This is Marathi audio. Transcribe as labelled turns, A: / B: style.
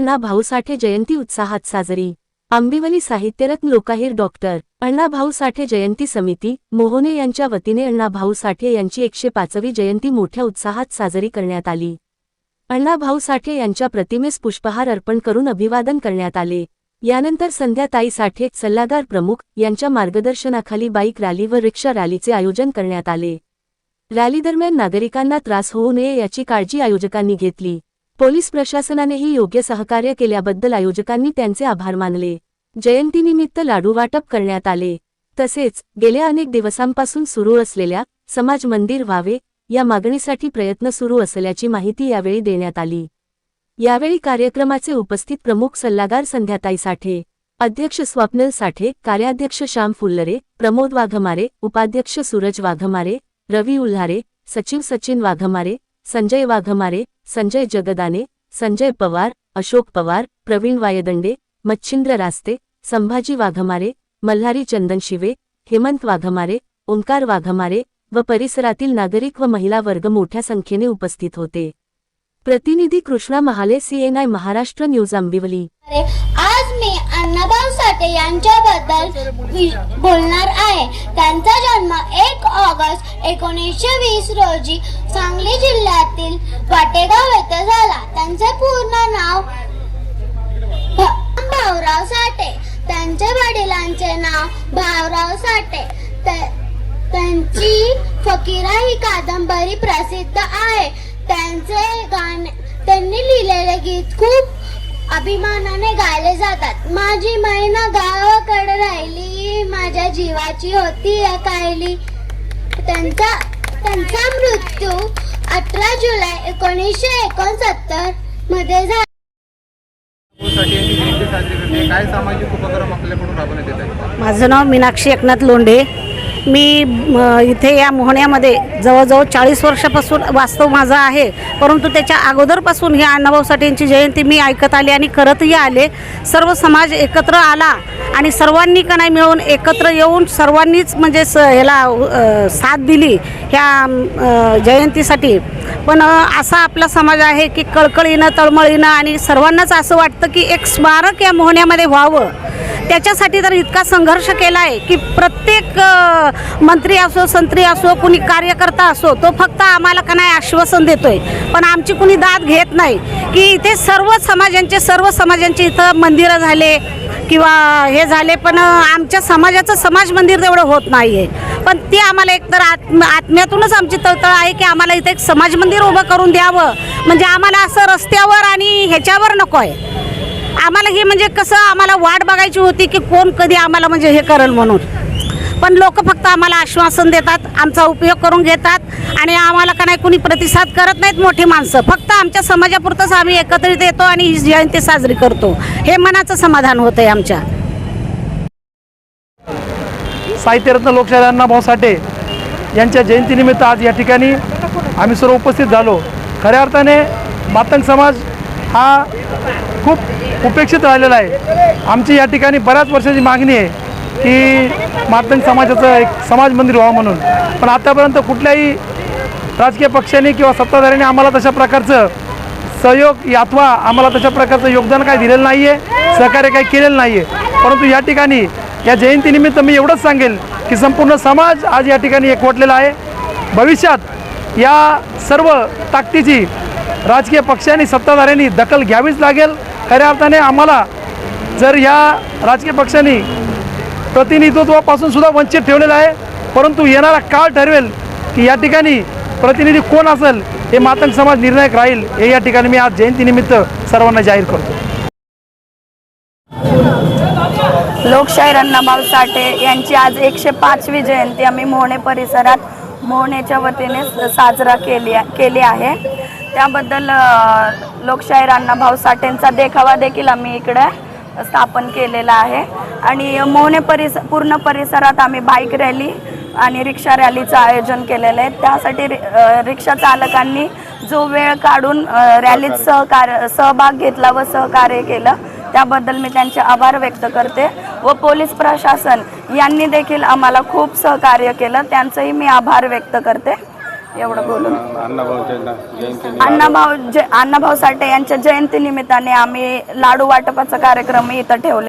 A: अण्णा भाऊ साठे जयंती उत्साहात साजरी. आंबिवली साहित्यरत्न लोकाहीर डॉक्टर अण्णा भाऊ साठे जयंती समिती मोहने यांच्या वतीने अण्णा भाऊ साठे यांची एकशे पाचवी जयंती मोठ्या उत्साहात साजरी करण्यात आली. अण्णा भाऊ साठे यांच्या प्रतिमेस पुष्पहार अर्पण करून अभिवादन करण्यात आले. यानंतर संध्याताई साठे सल्लागार प्रमुख यांच्या मार्गदर्शनाखाली बाईक रॅली व रिक्षा रॅलीचे आयोजन करण्यात आले. रॅलीदरम्यान नागरिकांना त्रास होऊ नये याची काळजी आयोजकांनी घेतली. पोलीस प्रशासनानेही योग्य सहकार्य केल्याबद्दल आयोजकांनी त्यांचे आभार मानले. जयंतीनिमित्त लाडू वाटप करण्यात आले. तसेच गेल्या अनेक दिवसांपासून सुरू असलेल्या समाज मंदिर व्हावे या मागणीसाठी प्रयत्न सुरू असल्याची माहिती यावेळी देण्यात आली. यावेळी कार्यक्रमाचे उपस्थित प्रमुख सल्लागार संध्याताई साठे अध्यक्ष स्वप्नल साठे कार्याध्यक्ष श्याम फुल्लरे प्रमोद वाघमारे उपाध्यक्ष सूरज वाघमारे रवी उल्हारे सचिव सचिन वाघमारे संजय वाघमारे संजय जगदाने संजय पवार अशोक पवार प्रवीण वायदंडे मच्छिंद्र रास्ते संभाजी वाघमारे मल्हारी चंदनशिवे हेमंत वाघमारे ओंकार वाघमारे व परिसरातील नागरिक व महिला वर्ग मोठ्या संख्येने उपस्थित होते. प्रतिनिधी कृष्णा महाले सीएनआय महाराष्ट्र न्यूज आंबिवली.
B: आज मी अण्णाभाऊ साठे यांच्याबद्दल बोलणार आहे. त्यांचा जन्म एक ऑगस्ट एकोणीसशे वीस रोजी सांगली जिल्ह्यातील वाटेगाव येथे झाला. त्यांचे पूर्ण नाव भा- भाऊराव साठे. त्यांच्या वडिलांचे नाव भाऊराव साठे. त्यांची फकीरा ही कादंबरी प्रसिद्ध आहे. त्यांचे गाणे त्यांनी लिहिलेले गीत खूप अभिमानाने गायले जातात. माझी मैना गावाकडे राहिली. माझ्या जीवाची होती या कायली. त्यांचा त्यांचा मृत्यू अठरा जुलै एकोणीसशे एकोणसत्तरमध्ये झाला
C: साठी यांची जयंती साजरी करते. काय सामाजिक उपक्रम आपल्याकडून राबवण्यात येत आहे
D: माझं नाव मीनाक्षी एकनाथ लोंढे. मी इथे या मोहण्यामध्ये जवळजवळ चाळीस वर्षापासून वास्तव माझा आहे. परंतु त्याच्या अगोदरपासून ह्या अण्णाभाऊ साठेंची जयंती मी ऐकत आले आणि करतही आले. सर्व समाज एकत्र आला आणि सर्वांनी का नाही मिळून एकत्र येऊन सर्वांनीच म्हणजे स ह्याला साथ दिली ह्या जयंतीसाठी. पण असा आपला समाज आहे की कळकळीनं तळमळीनं आणि सर्वांनाच असं वाटतं की एक स्मारक या मोहण्यामध्ये व्हावं. त्याच्यासाठी तर इतका संघर्ष केला आहे की प्रत्येक मंत्री असो संत्री असो कुणी कार्यकर्ता असो तो फक्त आम्हाला का नाही आश्वासन देतोय. पण आमची कुणी दाद घेत नाही. की इथे सर्व समाजांचे सर्व समाजांचे इथं मंदिरं झाले किंवा हे झाले पण आमच्या समाजाचं समाज मंदिर तेवढं होत नाही आहे पण ते आम्हाला एकतर आत्म आत्म्यातूनच आमची तळतळ आहे की आम्हाला इथे एक समाज मंदिर उभं करून द्यावं. म्हणजे आम्हाला असं रस्त्यावर आणि ह्याच्यावर नको आहे आम्हाला हे म्हणजे कसं आम्हाला वाट बघायची होती की कोण कधी आम्हाला म्हणजे हे करेल म्हणून. पण लोक फक्त आम्हाला आश्वासन देतात आमचा उपयोग करून घेतात आणि आम्हाला का नाही कुणी प्रतिसाद करत नाहीत मोठी माणसं. फक्त आमच्या समाजापुरतंच आम्ही एकत्रित येतो आणि ही जयंती साजरी करतो. हे मनाचं समाधान होतं आहे आमच्या.
E: साहित्यरत्न लोकशाही अण्णाभाऊ साठे यांच्या जयंतीनिमित्त आज या ठिकाणी आम्ही सर्व उपस्थित झालो. खऱ्या अर्थाने मातंग समाज हा खूप उपेक्षित राहिलेला आहे. आमची या ठिकाणी बऱ्याच वर्षाची मागणी आहे की मातंग समाजाचं एक समाज मंदिर व्हावं म्हणून. पण आतापर्यंत कुठल्याही राजकीय पक्षाने किंवा सत्ताधाऱ्यांनी आम्हाला तशा प्रकारचं सहयोग अथवा आम्हाला तशा प्रकारचं योगदान काही दिलेलं नाही आहे सहकार्य काही केलेलं नाही आहे परंतु या ठिकाणी या जयंतीनिमित्त मी एवढंच सांगेल की संपूर्ण समाज आज या ठिकाणी एकवटलेला आहे. भविष्यात या सर्व ताकदीची राजकीय पक्षांनी सत्ताधाऱ्यांनी दखल घ्यावीच लागेल. खऱ्या अर्थाने आम्हाला जर या राजकीय पक्षांनी प्रतिनिधित्वापासून सुद्धा वंचित ठेवलेलं आहे परंतु येणारा काळ ठरवेल की या ठिकाणी प्रतिनिधी कोण असेल हे मातंग समाज निर्णायक राहील हे या ठिकाणी मी आज जयंतीनिमित्त सर्वांना जाहीर करतो.
F: लोकशाहीर अण्णाभाऊ साठे यांची आज एकशे पाचवी जयंती आम्ही मोहणे परिसरात मोहणेच्या वतीने साजरा केली केली आहे. त्याबद्दल लोकशाहीर अण्णाभाऊ साठेंचा देखावा देखील आम्ही इकडे स्थापन केलेला आहे. आणि मोहणे परिस पूर्ण परिसरात आम्ही बाईक रॅली आणि रिक्षा रॅलीचं आयोजन केलेलं आहे. त्यासाठी रिक्षा चालकांनी जो वेळ काढून रॅलीत सहकार्य. सहभाग घेतला व सहकार्य केलं त्याबद्दल मी त्यांचे आभार व्यक्त करते व पोलीस प्रशासन यांनी देखील आम्हाला खूप सहकार्य केलं. त्यांचंही मी आभार व्यक्त करते. एवढं बोलून.
C: अण्णाभाऊच्या जयंती
F: अण्णाभाऊ जे अण्णाभाऊ साठे यांच्या जयंती निमित्ताने आम्ही लाडू वाटपाचा कार्यक्रम इथं ठेवले